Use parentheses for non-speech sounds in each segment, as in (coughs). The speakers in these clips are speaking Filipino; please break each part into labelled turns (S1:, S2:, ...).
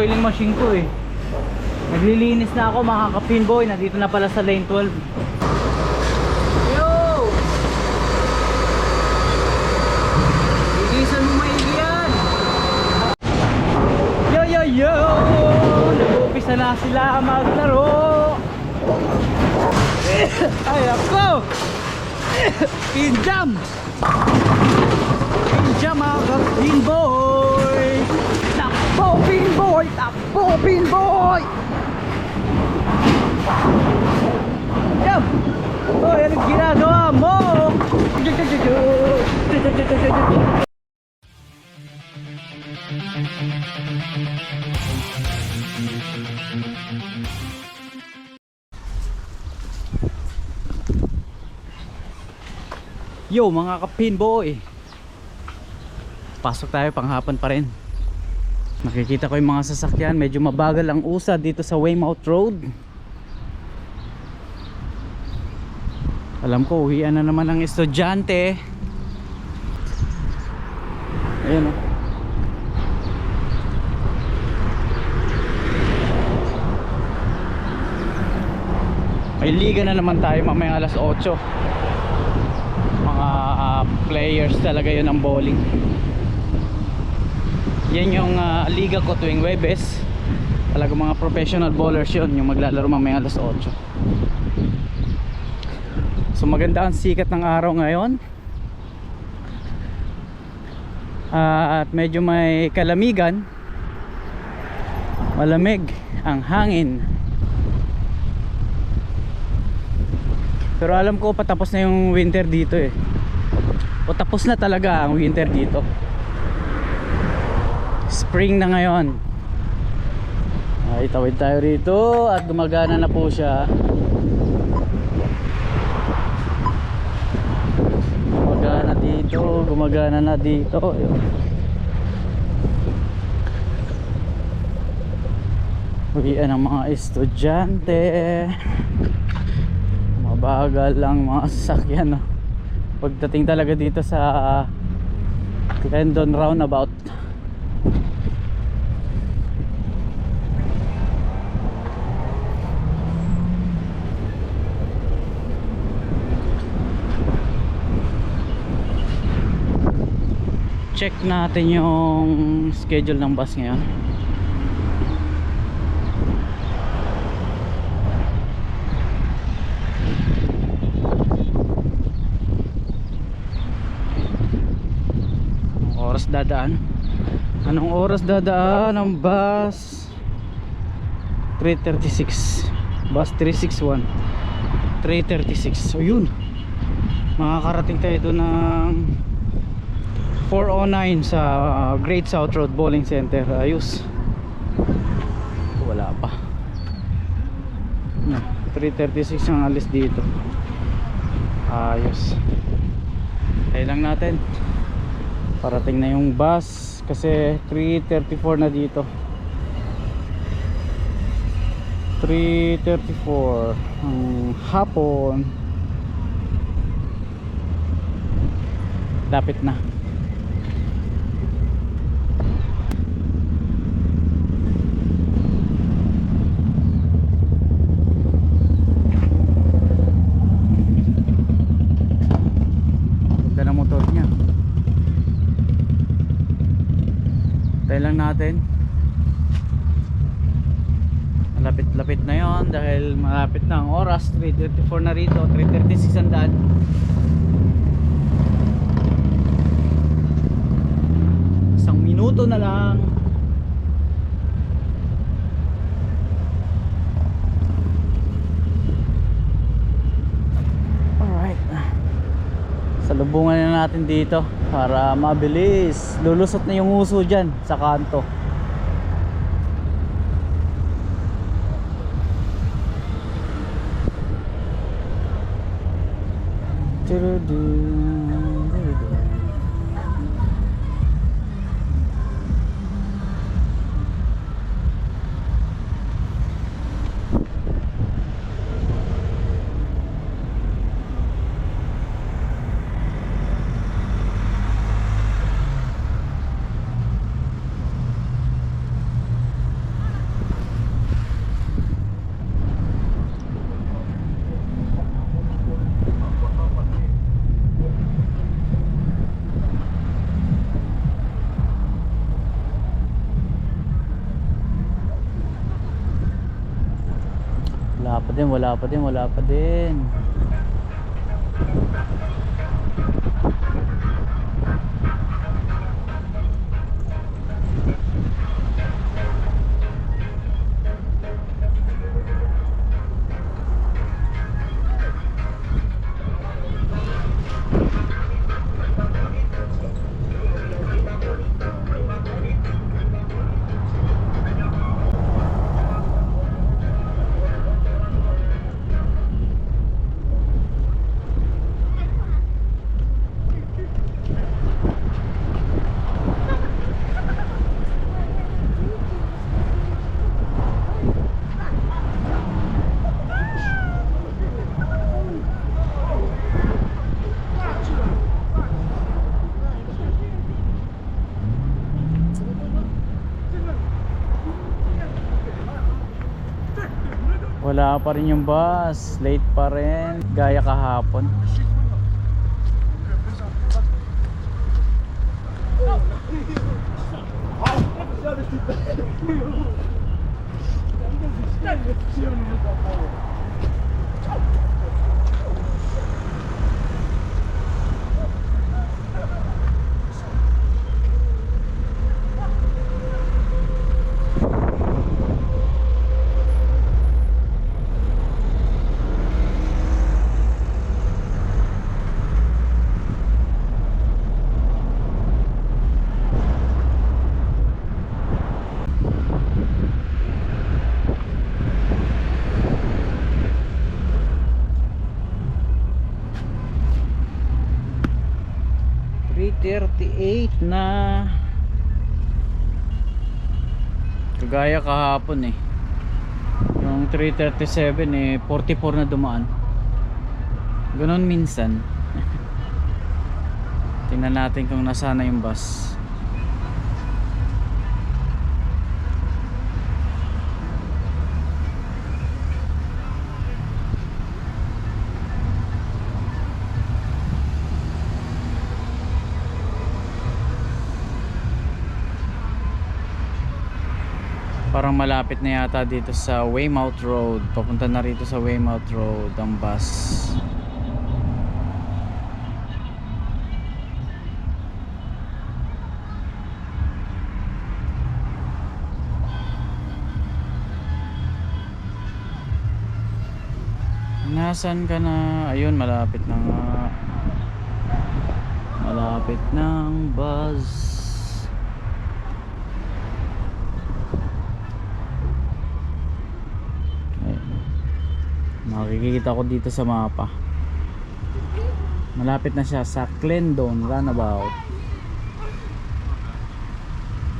S1: oiling machine ko eh. Naglilinis na ako mga ka-pinboy, nandito na pala sa lane 12. Yo! Linisan mo maigi yan! Yo, yo, yo! Nag-uupisa na sila maglaro! (laughs) Ay, ako! Pinjam! Pinjam mga ka-pinboy! Takbo, pinboy! Takbo, pinboy! Yan! Oh, yan ang ginagawa mo! Yo mga ka-pinboy! Pasok tayo panghapon pa rin. Nakikita ko yung mga sasakyan, medyo mabagal ang usad dito sa Weymouth Road. Alam ko, uwian na naman ang estudyante. Ayun oh. May liga na naman tayo mamaya alas 8. Mga ah, players talaga yun ng bowling. Yan yung ah, liga ko tuwing Webes. Talaga mga professional bowlers yun, yung maglalaro mamaya alas 8. So maganda ang sikat ng araw ngayon. Ah, at medyo may kalamigan. Malamig ang hangin. Pero alam ko patapos na yung winter dito eh. O tapos na talaga ang winter dito. Spring na ngayon. Ay, tawid tayo rito at gumagana na po siya. Gumagana dito, gumagana na dito. Ayun. Uwian ng mga estudyante. Mabagal lang mga sasakyan. No? Pagdating talaga dito sa Glendon Roundabout. Check natin yung schedule ng bus ngayon. Anong oras dadaan? Anong oras dadaan ang bus? 336 bus 361 336 so yun. Makakarating tayo doon ng 409 sa uh, Great South Road Bowling Center. Ayos wala pa. Hmm, 336 ang alis dito. Ayos. Tayo natin. Parating na yung bus kasi 334 na dito. 334 ang hapon. Lapit na ganda ng motor niya tayo lang natin malapit-lapit na yon dahil malapit na ang oras 3.34 na rito 3.36 ang daan isang minuto na lang. Alright. Salubungan na natin dito para mabilis. Lulusot na yung uso dyan sa kanto do do do. Wala pa din, wala pa din. Pa rin yung bus. Late pa rin. Gaya kahapon. .38 (laughs) na kahapon eh. Yung 337 eh 44 na dumaan. Ganon minsan. (laughs) Tingnan natin kung nasana yung bus parang malapit na yata dito sa Weymouth Road papunta na rito sa Weymouth Road ang bus Nasaan ka na? Ayun, malapit na nga. Malapit ang bus. Ayun. Makikita ko dito sa mapa. Malapit na siya sa Clendon Runabout.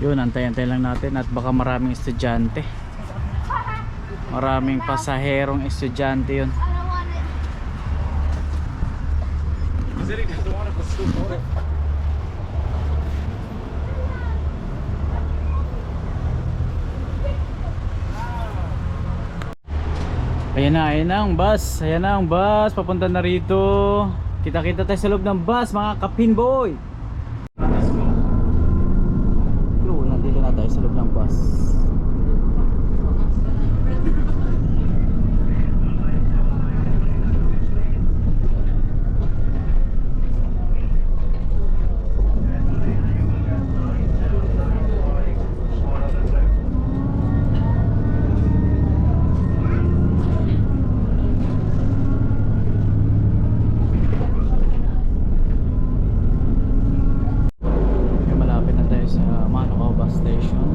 S1: Yun, antay-antay lang natin at baka maraming estudyante. Maraming pasaherong estudyante yun. Ayan na, ayan na ang bus. Ayan na ang bus. Papunta na rito. Kita-kita tayo sa loob ng bus, mga kapin boy. Yun, nandito na tayo sa loob ng bus. Okay, malapit na tayo sa Manukau bus station.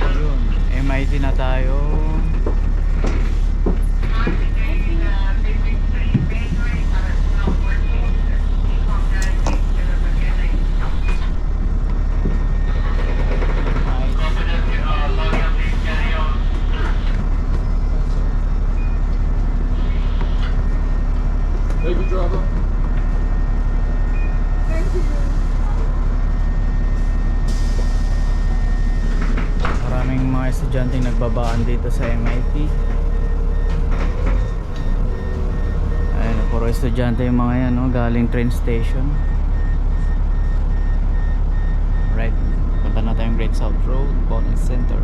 S1: Ayun, MIT na tayo. mga estudyanteng nagbabaan dito sa MIT. Ayun, puro estudyante yung mga yan, no? galing train station. Right, punta na tayong Great South Road, Bowling Center.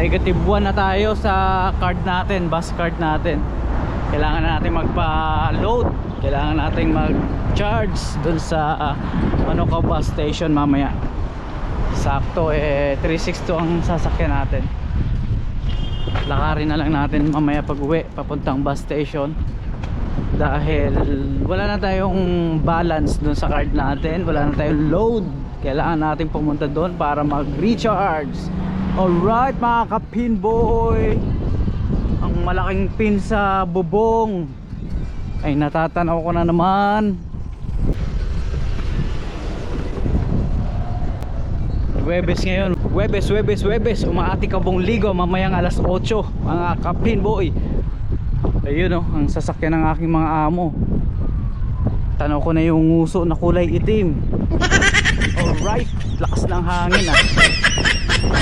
S1: Negative 1 na tayo sa card natin, bus card natin. Kailangan na natin magpa-load. Kailangan natin mag-charge dun sa uh, ano ka bus station mamaya. Sakto eh 362 ang sasakyan natin. Lakarin na lang natin mamaya pag uwi papuntang bus station. Dahil wala na tayong balance dun sa card natin, wala na tayong load. Kailangan natin pumunta doon para mag-recharge. Alright mga ka-pinboy Ang malaking pin sa bubong. Ay natatanaw ko na naman. Webes ngayon. Webes, Webes, Webes. Umaati ka bong ligo mamayang alas 8 Mga ka-pinboy Ayun oh, ang sasakyan ng aking mga amo. Tanaw ko na yung nguso na kulay itim. (laughs) Alright, lakas ng hangin ah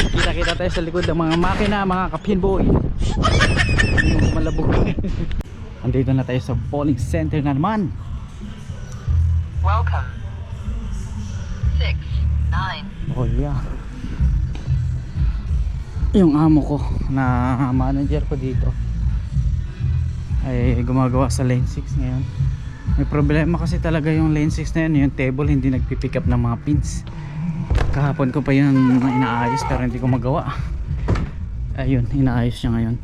S1: Kita kita tayo sa likod ng mga makina, mga kapinboy. Mo malabog. Andito na tayo sa bowling center na naman.
S2: Welcome. Six, nine,
S1: Oh yeah. yung amo ko na manager ko dito ay gumagawa sa lane 6 ngayon may problema kasi talaga yung lane 6 na yun yung table hindi nagpipick up ng mga pins kahapon ko pa yun inaayos pero hindi ko magawa. Ayun inaayos siya ngayon.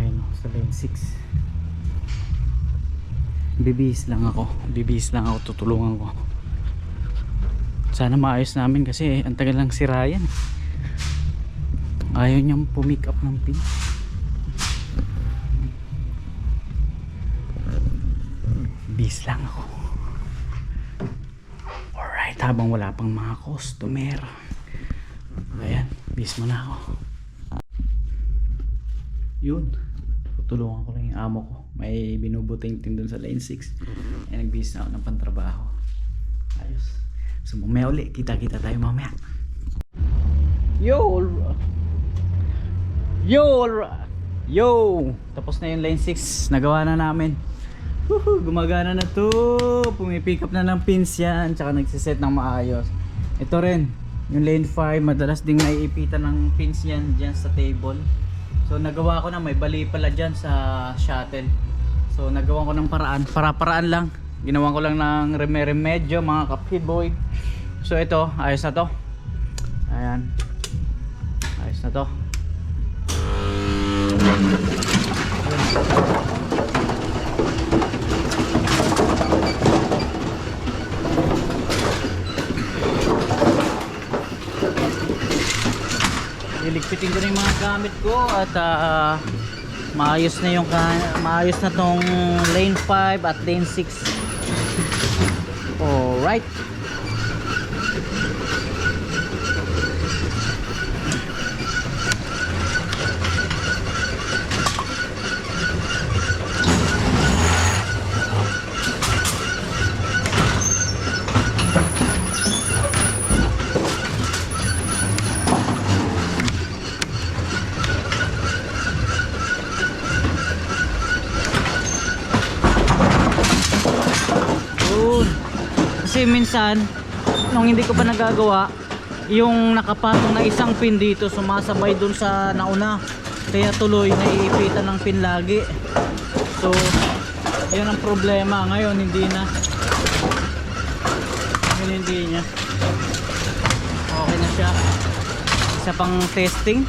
S1: Ayun sa lane 6 bibihis lang ako. Bibihis lang ako tutulungan ko. Sana maayos namin kasi ang tagal lang si Ryan. Ayaw niyang pumick up ng pin. Bis lang ako alright habang wala pang mga customer. Ayan bis mo na ako. Yun. Tutulungan ko lang yung amo ko. May binubuting tin dun sa lane 6 ay nagbis na ako ng pantrabaho. Ayos. So mamaya uli. Kita kita tayo mamaya. Yo! Yo! Yo! Tapos na yung lane 6 nagawa na namin Woohoo, gumagana na to. Pumipick up na ng pins yan tsaka nagsiset ng maayos. Ito rin yung lane 5 madalas ding naiipitan ng pins yan dyan sa table. So nagawa ko na may bali pala dyan sa shuttle. So nagawa ko ng paraan. Para paraan lang. Ginawa ko lang ng reme remedyo mga kapit boy so ito ayos na to. Ayan. Ayos na to gamit ko at ah, maayos na yung maayos na tong lane 5 at lane 6. Alright. Yun. Kasi minsan, nung hindi ko pa nagagawa, yung nakapatong na isang pin dito sumasabay dun sa nauna. Kaya tuloy naiipitan ng pin lagi. So, yun ang problema. Ngayon, hindi na. Ngayon, hindi niya. Okay na siya. Isa pang testing.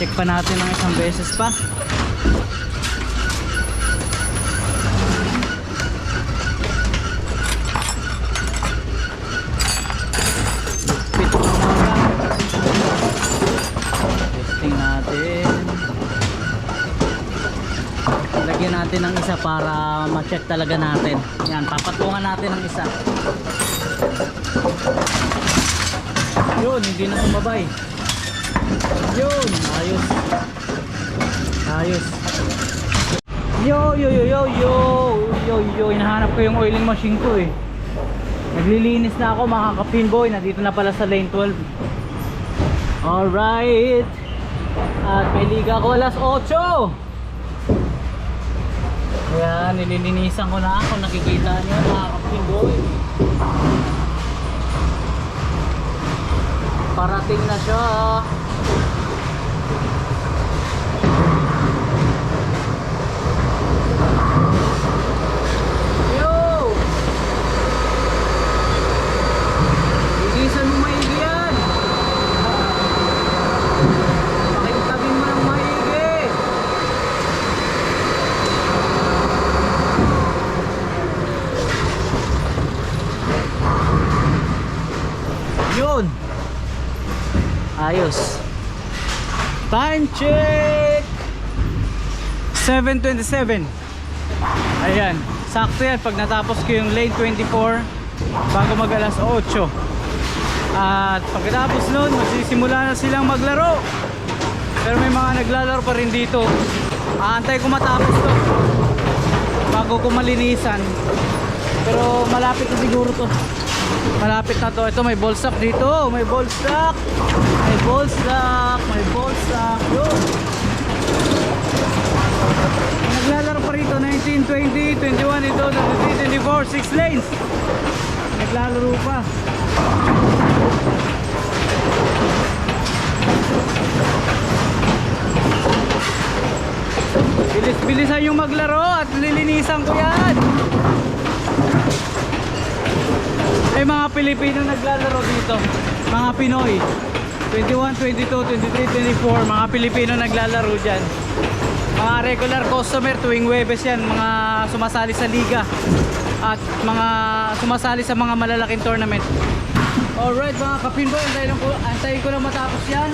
S1: Check pa natin ng isang beses pa. Natin ng isa para ma-check talaga natin. Yan, papatungan natin ng isa. Yun, hindi na tumabay. Yun, ayos. Ayos. Yo, yo, yo, yo, yo, yo, yo, hinahanap ko yung oiling machine ko eh. Naglilinis na ako mga kapinboy. Nandito na pala sa lane 12. Alright. At may liga ko alas 8. Kaya nililinisan ko na ako. Nakikita nyo mga kapinboy. Parating na siya. Yo! Linisan mo maigi yan. Pakintabin mo ng maigi. Yun. Ayos. Time check. 7.27 Ayan, sakto yan. Pag natapos ko yung lane 24 bago mag alas 8 At pagkatapos nun, magsisimula na silang maglaro. Pero may mga naglalaro pa rin dito. Aantay ko matapos to. Bago ko malinisan. Pero malapit na siguro to malapit na to. Ito may ball sack dito. May ball sack. May ball sack. May ball sack. Yun. Naglalaro pa rito. 19, 20, 21, ito 23, 24, 6 lanes. Naglalaro pa. Bilis bilisan yung maglaro at lilinisan ko yan. May mga Pilipino naglalaro dito. Mga Pinoy. 21, 22, 23, 24. Mga Pilipino naglalaro dyan. Mga regular customer tuwing Webes yan. Mga sumasali sa liga. At mga sumasali sa mga malalaking tournament. Alright mga kapinboy, antayin ko, antayin ko na matapos yan.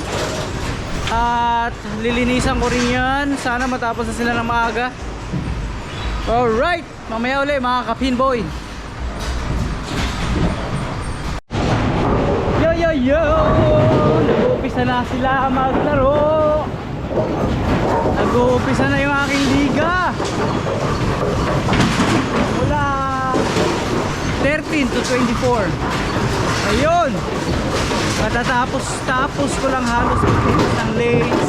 S1: At lilinisan ko rin yan. Sana matapos na sila ng maaga. Alright, mamaya uli mga kapinboy. Yo! Nag-uumpisa na sila maglaro. Nag-uumpisa na yung aking liga. Mula 13 to 24. Ayun. Matatapos tapos ko lang halos ng lanes.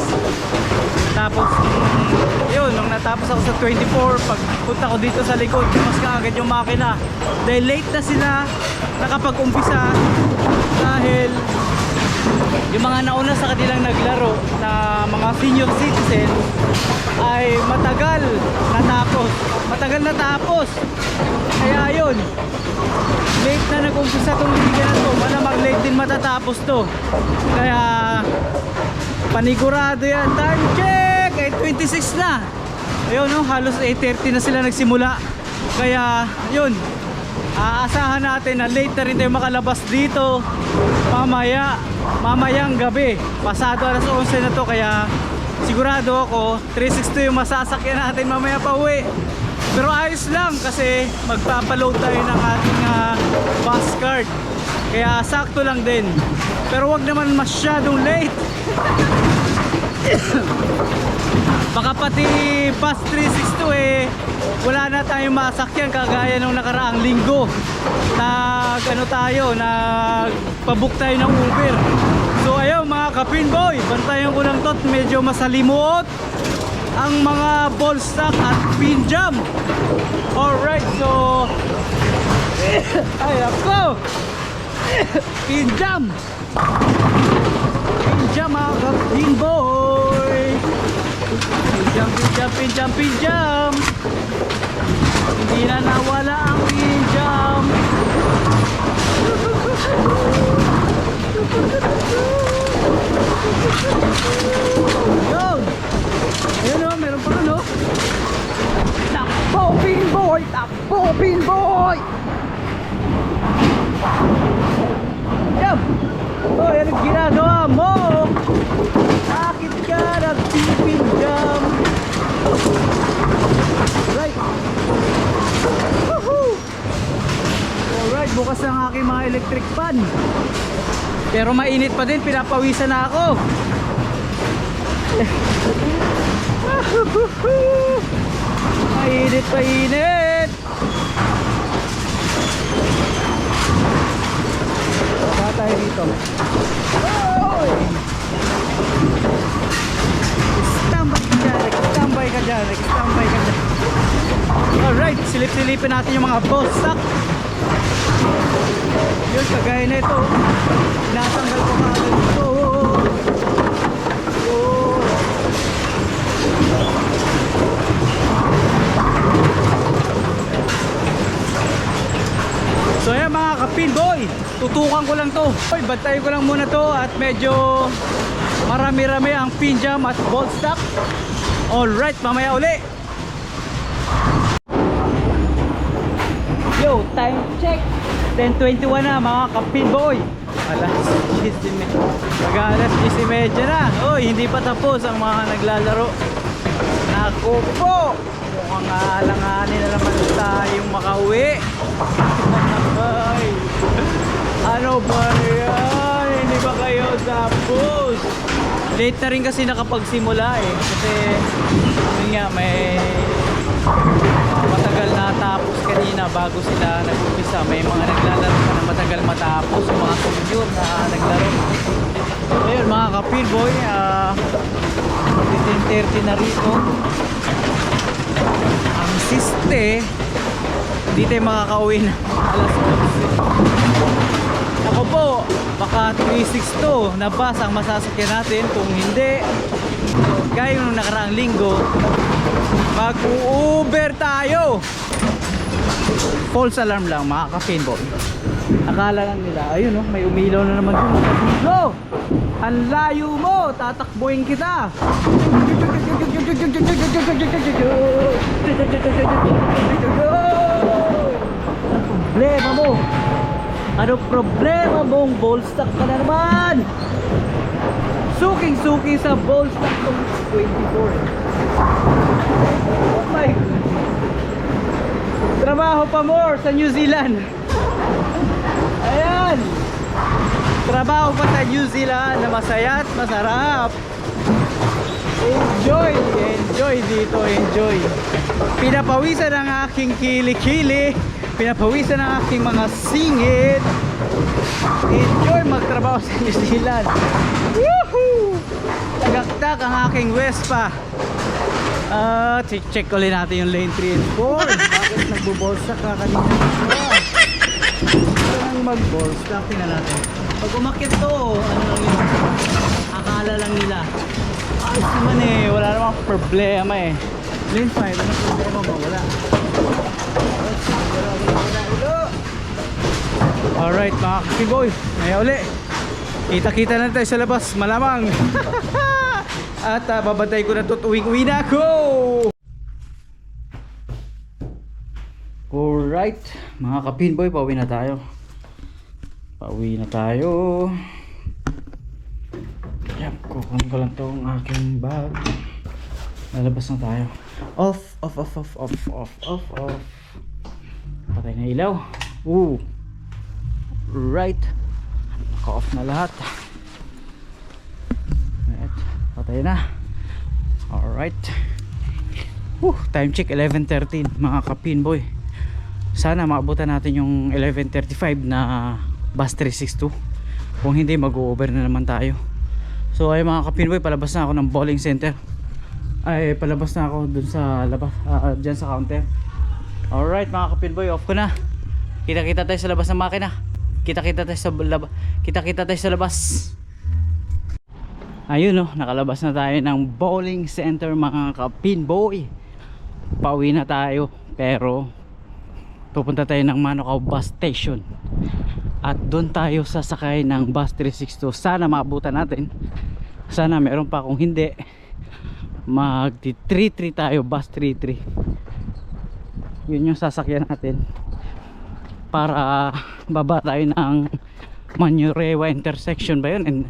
S1: Tapos mm, yun, nung natapos ako sa 24, pagpunta ko dito sa likod, mas kaagad yung makina. Dahil late na sila nakapag-umpisa dahil yung mga nauna sa kanilang naglaro na mga senior citizen ay matagal natapos. Matagal natapos. Kaya yun, late na nag-umpisa tong liga na to. Malamang late din matatapos to. Kaya panigurado yan. Time check! Eh, 26 na. Ayun no, halos 8.30 na sila nagsimula. Kaya yun, aasahan natin na late na rin tayo makalabas dito mamaya, mamayang gabi. Pasado alas 11 na to kaya sigurado ako 362 yung masasakyan natin mamaya pa uwi. Pero ayos lang kasi magpapaload tayo ng ating ah, bus card. Kaya sakto lang din. Pero wag naman masyadong late. (coughs) Baka pati bus 362 eh wala na tayong masakyan kagaya nung nakaraang linggo. Nag ano tayo, nagpabook tayo ng Uber. So ayun mga kapinboy, bantayan ko lang to at medyo masalimuot ang mga ball stock at pin jam. Alright, so (coughs) ay ako (coughs) pin jam pin jam mga kapinboy pin jam, pin jam, pin jam, pin jam hindi na nawala ang pin jam yun. Ayun o, meron pa ano takbo pin boy takbo pin Jam! Yan ang ginagawa mo! Bakit ka nagpipinjam? Right! Woohoo! Alright, bukas ang aking mga electric fan. Pero mainit pa din, pinapawisan na ako. (laughs) mainit pa init! Baka tayo dito. Oy! Standby ka dyan, standby ka dyan, standby ka dyan. Alright, silip-silipin natin yung mga boss stock. Yun, kagaya na ito. Tinatanggal ko kagad ito. Oh. So ayan mga kapin boy, tutukan ko lang to. Boy, bantayan ko lang muna to at medyo marami-rami ang pin jam at bolt stock. Alright, mamaya uli. Yo, time check. 10.21 na mga kapin boy. Alas 10 Mag alas 10 na. Oy, hindi pa tapos ang mga naglalaro. Naku po. Mukhang aalanganin na naman tayong makauwi. Ano ba yan? Hindi ba kayo tapos? Late na rin kasi nakapagsimula eh. Kasi, yun nga, may uh, matagal na tapos kanina bago sila nag-umpisa. May mga naglalaro pa na matagal matapos. Mga senior na naglaro. Ayun mga kapil boy, ah 10.30 na rito. Ang siste, hindi tayo makakauwi na alas 11 ako po baka 362 na bus ang masasakyan natin kung hindi gaya nung nakaraang linggo Mag-Uber tayo. False alarm lang mga ka-pinball. Akala lang nila, ayun oh, may umilaw na naman dun. No! Ang layo mo! Tatakbuhin kita! Ano problema mo? Ano problema mong ballstack ka na naman? Suking-suki sa ballstack tong 24. Oh my God. Trabaho pa more sa New Zealand. Ayan. Trabaho pa sa New Zealand na masaya at masarap. Enjoy, enjoy dito, enjoy. Pinapawisan ang aking kilikili. Pinapawisan ang aking mga singit. Enjoy magtrabaho sa New Zealand. Woohoo! Tagaktak ang aking Vespa. At check ulit natin yung lane 3 and 4. Bakit nagbo-ballstack ka kanina? Parang mag-ballstack. Tingnan natin. Pag umakit to, ano lang yun? Akala lang nila. Ayos naman eh. Wala namang problema eh. Lane 5, ano problema mo? Wala. Alright mga kakiboy. Maya uli. Kita-kita na tayo sa labas. Malamang. (laughs) At uh, babantay ko na to tuwing uwi na ako. Alright, mga kapinboy, pauwi na tayo. Pauwi na tayo. Yan, kukunin ko lang tong aking bag. Lalabas na tayo. Off, off, off, off, off, off, off, off. Na ilaw. Ooh. Right. Naka-off na lahat. Right. Patay na. Alright. Whew, time check 11.13 mga kapinboy. Sana maabutan natin yung 11.35 na bus 362. Kung hindi mag-over na naman tayo. So ay mga kapinboy, palabas na ako ng bowling center. Ay palabas na ako dun sa labas, ah, dyan sa counter. Alright mga kapinboy, off ko na. Kita-kita tayo sa labas ng makina. Kita-kita tayo sa labas. Kita-kita tayo sa labas. Ayun no, nakalabas na tayo ng bowling center mga kapinboy. Pauwi na tayo pero pupunta tayo ng Manukau bus station. At doon tayo sasakay ng bus 362. Sana maabutan natin. Sana meron pa kung hindi mag 33 tayo bus 33. Yun yung sasakyan natin. Para baba tayo ng Manurewa intersection ba yun? And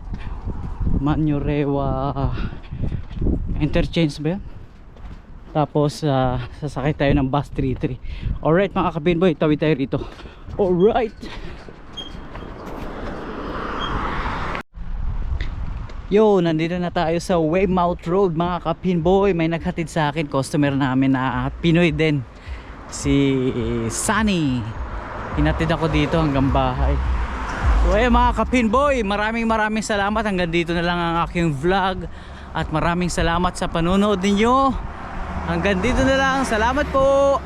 S1: Manurewa interchange ba yun? Tapos uh, sasakay tayo ng bus 33 Alright mga kabinboy, tawid tayo rito. Alright! Yo, nandito na tayo sa Weymouth Road mga kapinboy May naghatid sa akin, customer namin na Pinoy din Si Sunny. Hinatid ako dito hanggang bahay. So ayun mga kapinboy, maraming maraming salamat. Hanggang dito na lang ang aking vlog. At maraming salamat sa panonood ninyo. Hanggang dito na lang, salamat po